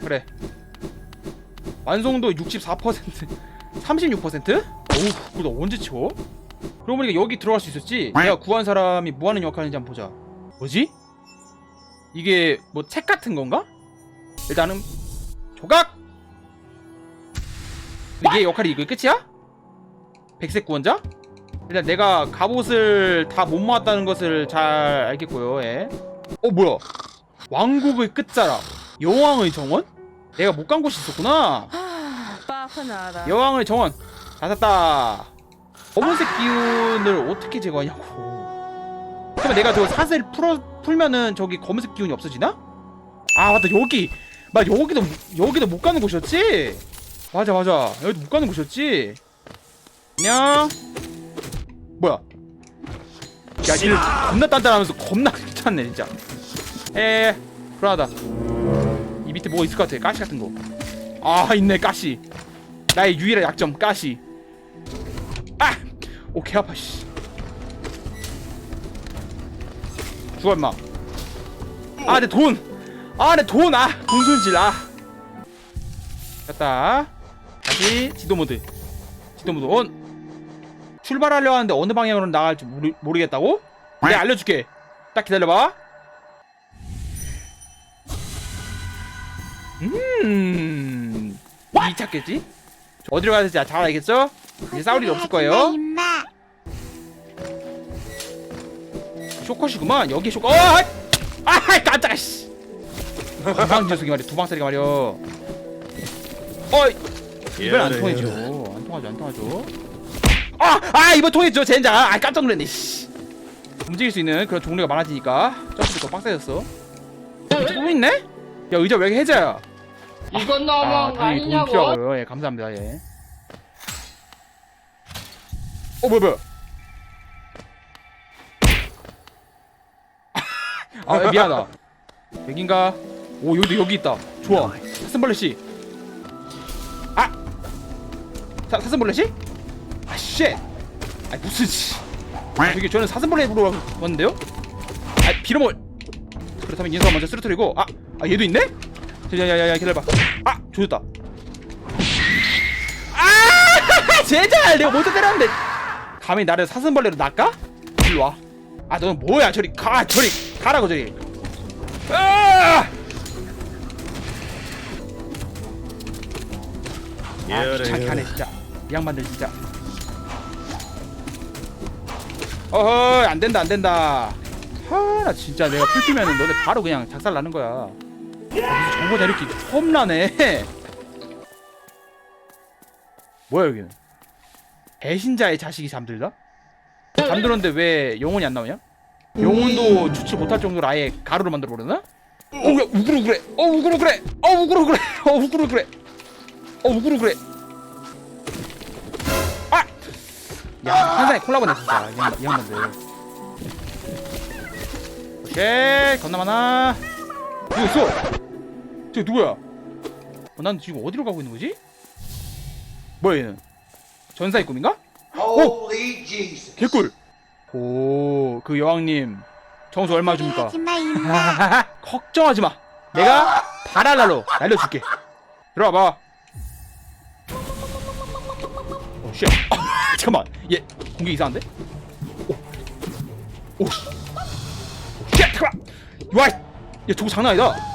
그래 완성도 64% 36%? 어우 그거 너 언제 치워? 그러고 보니까 여기 들어갈 수 있었지? 내가 구한 사람이 뭐 하는 역할인지 한번 보자 뭐지? 이게 뭐 책 같은 건가? 일단은 조각! 이게 역할이 이거 끝이야? 백색 구원자? 일단 내가 갑옷을 다 못 모았다는 것을 잘 알겠고요 예. 어 뭐야 왕국의 끝자락 여왕의 정원? 내가 못 간 곳이 있었구나. 여왕의 정원 다 샀다. 검은색 기운을 어떻게 제거하냐고. 그러면 내가 저 사슬 풀어 풀면은 저기 검은색 기운이 없어지나? 아 맞다 여기 막 여기도 여기도 못 가는 곳이었지? 맞아 맞아 여기도 못 가는 곳이었지? 안녕. 뭐야? 야, 일 겁나 단단하면서 겁나 귀찮네 진짜. 에, 불안하다. 밑에 뭐가 있을 것 같아? 가시 같은 거아 있네 가시. 나의 유일한 약점 가시. 아! 오 개 아파 씨. 죽어 임마. 아내 돈! 아 내 돈! 아! 돈 손질 아. 됐다. 다시 지도 모드. 지도 모드 온. 출발하려 하는데 어느 방향으로 나갈지 모르, 모르겠다고? 내가 알려줄게. 딱 기다려봐 음... 이 찾겠지? 어디로 가야 될지 잘 알겠죠? 이제 싸울 일 없을 거예요 임마. 쇼컷이구만 여기 쇼컷 어! 아! 아 깜짝아 씨 두방 녀석이 말이야 두방짜리가 말이야 어이 이번 안 통해줘 안 통하죠 안 통하죠 아! 아 이번 통했죠 젠장 아 깜짝 놀랐네 씨 움직일 수 있는 그런 종류가 많아지니까 점프도 더 빡세졌어 또 있네? 야 의자 왜 해자야 이건 아 당연히 돈 아니냐고. 필요하고요 예 감사합니다 예 어, 뭐야, 뭐야. 아, 미안하다. 여긴가? 오, 여기도 여기 있다. 좋아. 사슴벌레 씨. 아! 사, 사슴벌레 씨? 아, 쉣! 아, 무슨 씨. 아, 이게 저는 사슴벌레 보러 왔는데요? 아, 비로몰. 그렇다면 인서가 먼저 쓰러뜨리고, 아, 아, 얘도 있네? 야야야야 기다려봐. 아, 조졌다. 아, 제발 내가 못해 때렸는데. 감히 나를 사슴벌레로 낚아? 일로 와. 아, 너는 뭐야? 저리 가, 저리 가라고 저리. 아! 아, 귀찮게 하네 진짜. 이 양반들 진짜. 어허, 안 된다, 안 된다. 하, 나 진짜 내가 풀피면은 너네 바로 그냥 작살 나는 거야. 정보 자료기 처음 나네. 뭐야 여기는? 배신자의 자식이 잠들다? 잠들었는데 왜 영혼이 안 나오냐? 영혼도 추출 못할 정도로 아예 가루로 만들어 버렸나? 어, 왜 우그르 그래? 어, 우그르 그래? 어, 우그르 그래? 어, 우그르 그래? 어, 우그르 그래? 아! 야, 한상에 콜라보네 진짜 이 양반- 이 양반들. 오케이, 겁나 많아. 누구 있어? 저 누구야? 어, 난 지금 어디로 가고 있는 거지? 뭐야 얘는? 전사의 꿈인가? Holy Jesus. 개꿀. 오, 그 여왕님 정수 얼마 줍니까? 하지마 임마. 걱정하지 마. 내가 바랄라로 날려줄게. 들어와봐. 오, 쉣. 아, 잠깐만. 얘 공격 이상한데? 오, 오, 씨. 오, 쉣. 잠깐만. 와, 얘 저거 장난 아니다.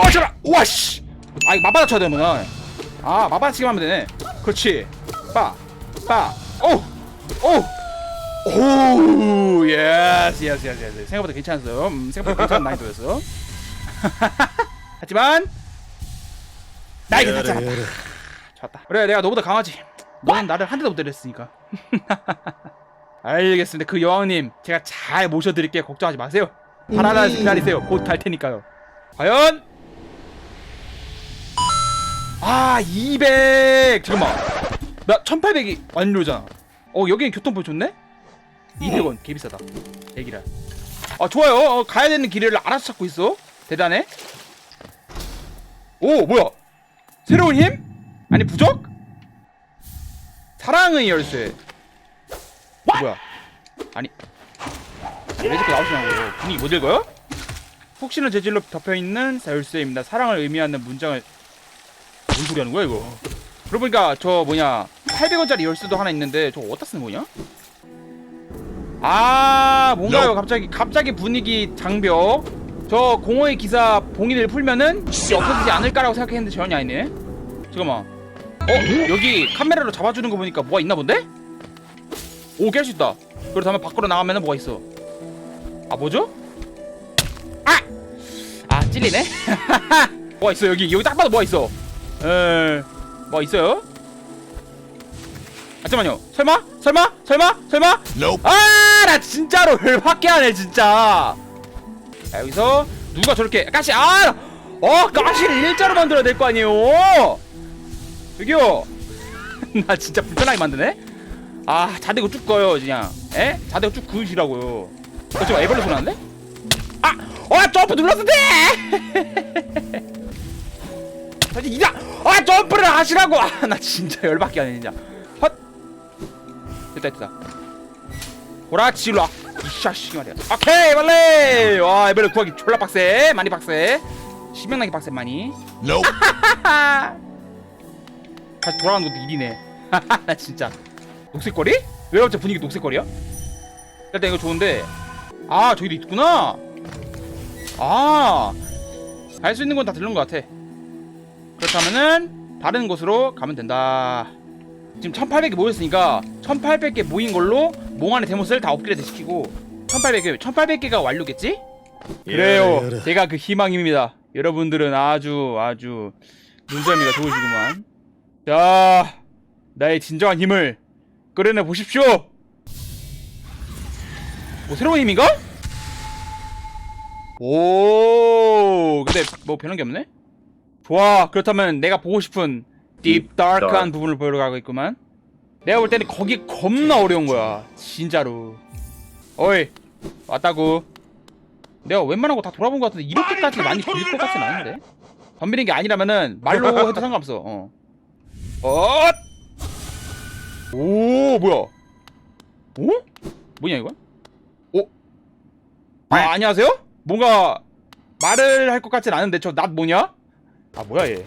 어, 잠깐. 와, 씨. 아, 이거 맞받아 쳐야 되는구나. 아, 맞받아 치기만 하면 되네. 그렇지. 빠, 빠. 오, 오. 오, 예스, 예스, 예스, 예스. 생각보다 괜찮았어요. 음, 생각보다 괜찮은 난이도였어. 하지만 나 이게 낫잖아. 좋았다. 그래, 내가 너보다 강하지. 너는 나를 한 대도 못 때렸으니까. 알겠습니다. 그 여왕님, 제가 잘 모셔드릴게요. 걱정하지 마세요. 바라나에서 기다리세요. 곧 갈 테니까요. 과연? 아, 200. 잠깐만. 나 1800이 완료잖아. 어, 여기는 교통표 좋네? 200원 개 비싸다 대기라 아 좋아요 어, 가야 되는 길을 알아서 찾고 있어 대단해 오 뭐야 새로운 힘? 아니 부적? 사랑의 열쇠 뭐야 아니 왜 자꾸 나오시냐고요 분위기 못 읽어요? 푹신한 재질로 덮여있는 열쇠입니다 사랑을 의미하는 문장을 뭔 소리 하는 거야 이거? 그러고 보니까 저 뭐냐 800원짜리 열쇠도 하나 있는데 저거 어디다 쓰는 거냐? 아 뭔가요? 갑자기 갑자기 분위기 장벽. 저 공허의 기사 봉인을 풀면은 이게 없어지지 않을까라고 생각했는데 전혀 아니네. 잠깐만. 어? 여기 카메라로 잡아주는 거 보니까 뭐가 있나 본데? 오 깰 수 있다. 그렇다면 밖으로 나가면은 뭐가 있어? 아 뭐죠? 아! 아 찔리네. 뭐가 있어 여기? 여기 딱 봐도 뭐가 있어 에 뭐가 있어요? 아 잠깐만요 설마? 설마? 설마? 설마? Nope. 아 나 진짜로 열받게 하네 진짜 자 여기서 누가 저렇게 가시 아! 어 가시를 일자로 만들어야 될 거 아니에요 여기요 나 진짜 불편하게 만드네 아 자대고 쭉 꺼요 그냥 에? 자대고 쭉 그으시라고요 어 잠깐 에벌레 소리 나는데? 아! 어 점프 눌렀을 때! 하시라고! 아 나 진짜 열받게 하네 진짜. 헛! 됐다 됐다. 오라치 일로 와. 이샤씨 말이야. 오케이 빨리! 와 에벌레 구하기 졸라 빡세. 많이 빡세. 신명나게 빡세 많이. Nope. 다시 돌아가는 것도 일이네. 나 진짜. 녹색거리? 왜 갑자기 분위기 녹색거리야? 일단 이거 좋은데. 아 저기도 있구나. 아갈 수 있는 건 다 들른 것 같아. 그렇다면은 다른 곳으로 가면 된다. 지금 1800개 모였으니까 1800개 모인 걸로 몽환의 데모스를 다 업그레이드 시키고 1800개 1800개가 완료겠지? 그래요. 제가 그 희망입니다. 여러분들은 아주 아주 눈썰미가 좋으시구만. 자 나의 진정한 힘을 끌어내 보십시오. 뭐 새로운 힘인가? 오 근데 뭐 변한 게 없네 좋아 그렇다면 내가 보고 싶은 딥 다크한 부분을 보러 가고 있구만 내가 볼 때는 거기 겁나 어려운 거야 진짜로 어이 왔다고 내가 웬만한 거 다 돌아본 것 같은데 이렇게까지 많이 걸릴 것 같진 않은데 덤비는 게 아니라면은 말로 해도 상관없어 어. 어! 오 뭐야 오? 뭐냐 이거? 오? 아 안녕하세요? 뭔가 말을 할 것 같진 않은데 저 낫 뭐냐? 아 뭐야 얘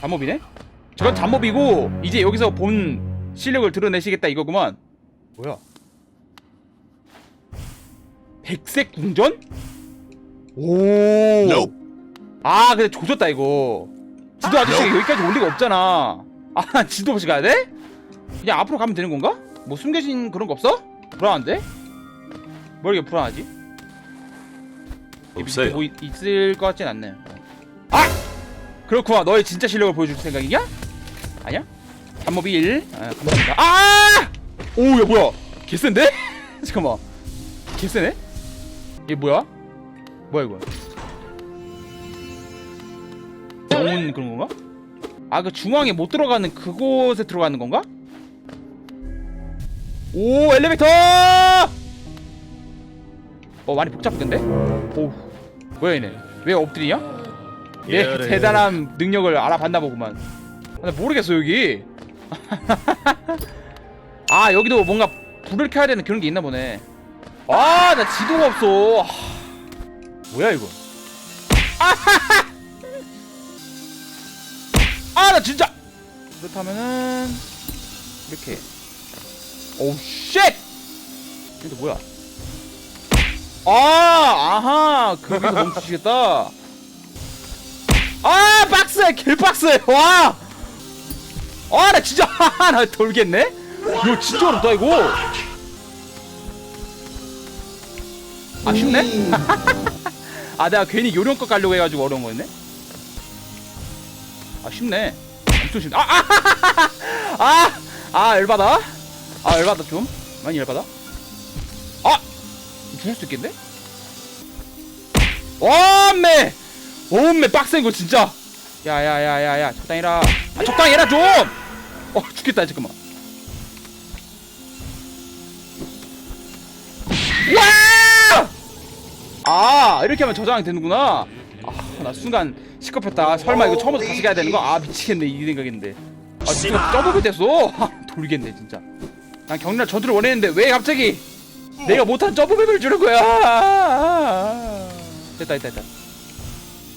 잠몹이네? 저건 잠몹이고 이제 여기서 본 실력을 드러내시겠다 이거구만 뭐야 백색 궁전? 오 Nope. 아 근데 조졌다 이거 지도 아저씨가 여기까지 올 리가 없잖아 아 지도 없이 가야 돼? 그냥 앞으로 가면 되는 건가? 뭐 숨겨진 그런 거 없어? 불안한데? 뭘 이렇게 불안하지? 없어요. 뭐 있, 있을 것 같진 않네 아! 그렇구나 너의 진짜 실력을 보여줄 생각이냐? 아니야? 잠몹이 1 아, 감사합니다 아! 오 야 뭐야 개센데? 잠깐만 개세네? 이게 뭐야? 뭐야 이거 영혼 그런 건가? 아 그 중앙에 못 들어가는 그곳에 들어가는 건가? 오 엘리베이터! 어 많이 복잡한데? 오 뭐야 얘네? 왜 엎드리냐? 얘 예래. 대단한 능력을 알아봤나 보구만. 아, 나 모르겠어 여기. 아 여기도 뭔가 불을 켜야 되는 그런 게 있나 보네. 아 나 지도가 없어. 하, 뭐야 이거? 아 나 진짜! 그렇다면은 이렇게. 오우 쉣! 근데 뭐야 아 아하 거기서 멈추시겠다. 아 박스 개박스 와아나 진짜 나 돌겠네? 이거 진짜 어렵다 이거. 아쉽네? 아 내가 괜히 요령껏 가려고 해가지고 어려운 거였네? 아 쉽네. 엄청 쉽네 아아아 아, 아, 열받아? 아 열받아 좀. 많이 열받아 아 죽을 수 있겠네? 엄매 엄매 빡센 거 진짜. 야야야야야 적당히 해라. 아 적당히 해라 좀 어 죽겠다 잠깐만. 와! 아 이렇게 하면 저장이 되는구나. 아나 순간 시끄럽다. 설마 이거 처음부터 다시 가야 되는 거? 아 미치겠네 이 생각인데. 아 진짜 점프가 됐어? 아, 돌겠네 진짜. 난 격렬 저주를 원했는데 왜 갑자기 내가 못한 점프맵을 주는 거야 됐다 됐다 됐다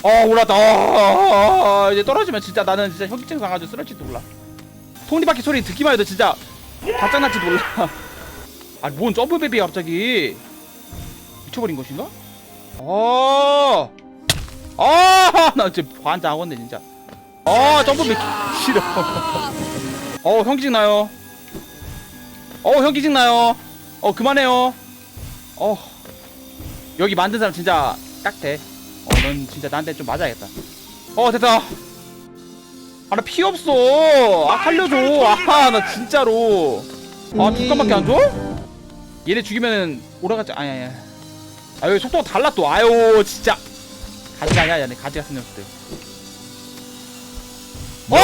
어 올랐다 어, 이제 떨어지면 진짜 나는 진짜 혈기증 나가지고 쓰러질지도 몰라 톱니바퀴 소리 듣기만 해도 진짜 바짝날지도 몰라 아니 뭔 점프맵이야 갑자기 미쳐버린 것인가? 어. 아, 나 진짜 반장하겠네 진짜. 아, 점프맵 싫어. 어, 현기증 나요. 어, 현기증 나요. 어, 그만해요. 어, 여기 만든 사람 진짜 딱대. 어, 넌 진짜 나한테 좀 맞아야겠다. 어, 됐다. 아, 나 피 없어. 아, 살려줘. 아, 나 진짜로. 아, 두 칸밖에 안 줘? 얘네 죽이면은 오라가지 아니 아니. 아 여기 속도가 달라 또. 아유 진짜. 가지가 아니야 얘네 가지가 쓴 녀석들. 와!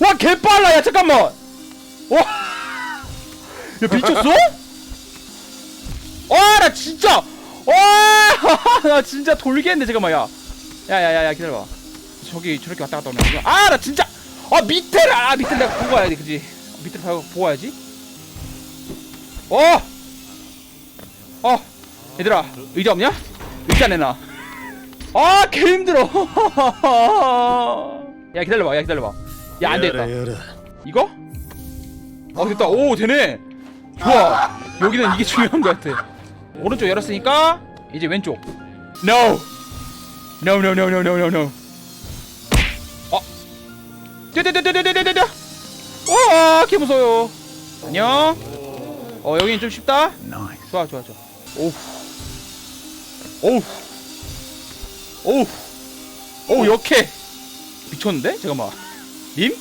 와 개빨라 야 잠깐만. 와. 야 미쳤어? 와나 진짜. 와나 진짜 돌겠네 잠깐만 야. 야야야야 기다려봐. 저기 저렇게 왔다 갔다 오는 거야. 아나 진짜. 아 밑에를 아 밑에 내가 보고 와야 돼 그지? 밑에 보고 보고 와야지. 어. 어 얘들아 의자 없냐? 의자 내놔 아 개 힘들어 야 기다려봐 야 기다려봐 야 안되겠다 이거? 어 됐다 오 되네 좋아 여기는 이게 중요한 것 같아 오른쪽 열었으니까 이제 왼쪽. No. No no no no no no no. 어? 떼떼떼떼떼떼떼떼. 와 개 무서워요. 안녕. 어 여기는 좀 쉽다. 좋아 좋아 좋아. 오우. 오우. 오우. 오우 역해. 미쳤는데? 잠깐만. 님?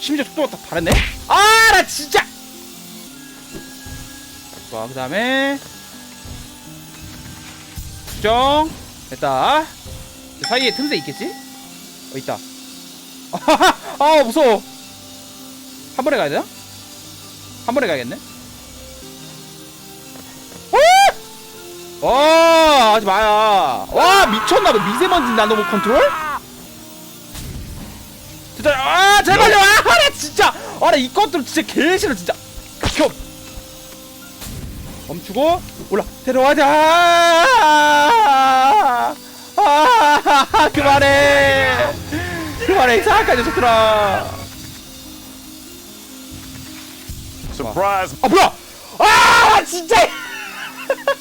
심지어 속도가 다 다르네? 아 나 진짜 좋아 그 다음에. 수정. 됐다. 그 사이에 틈새 있겠지? 어 있다. 아 무서워. 한 번에 가야 되나? 한 번에 가야겠네. 와 하지 마야 와 미쳤나 봐. 미세먼지 나노모 컨트롤? 진짜 아 제발요 아나 진짜. 아나 이 컨트롤 진짜 개 싫어 진짜. 켜 멈추고 올라 데려와자! 아 그만해! 그만해 이상한 녀석들아! 아 뭐야! 아 진짜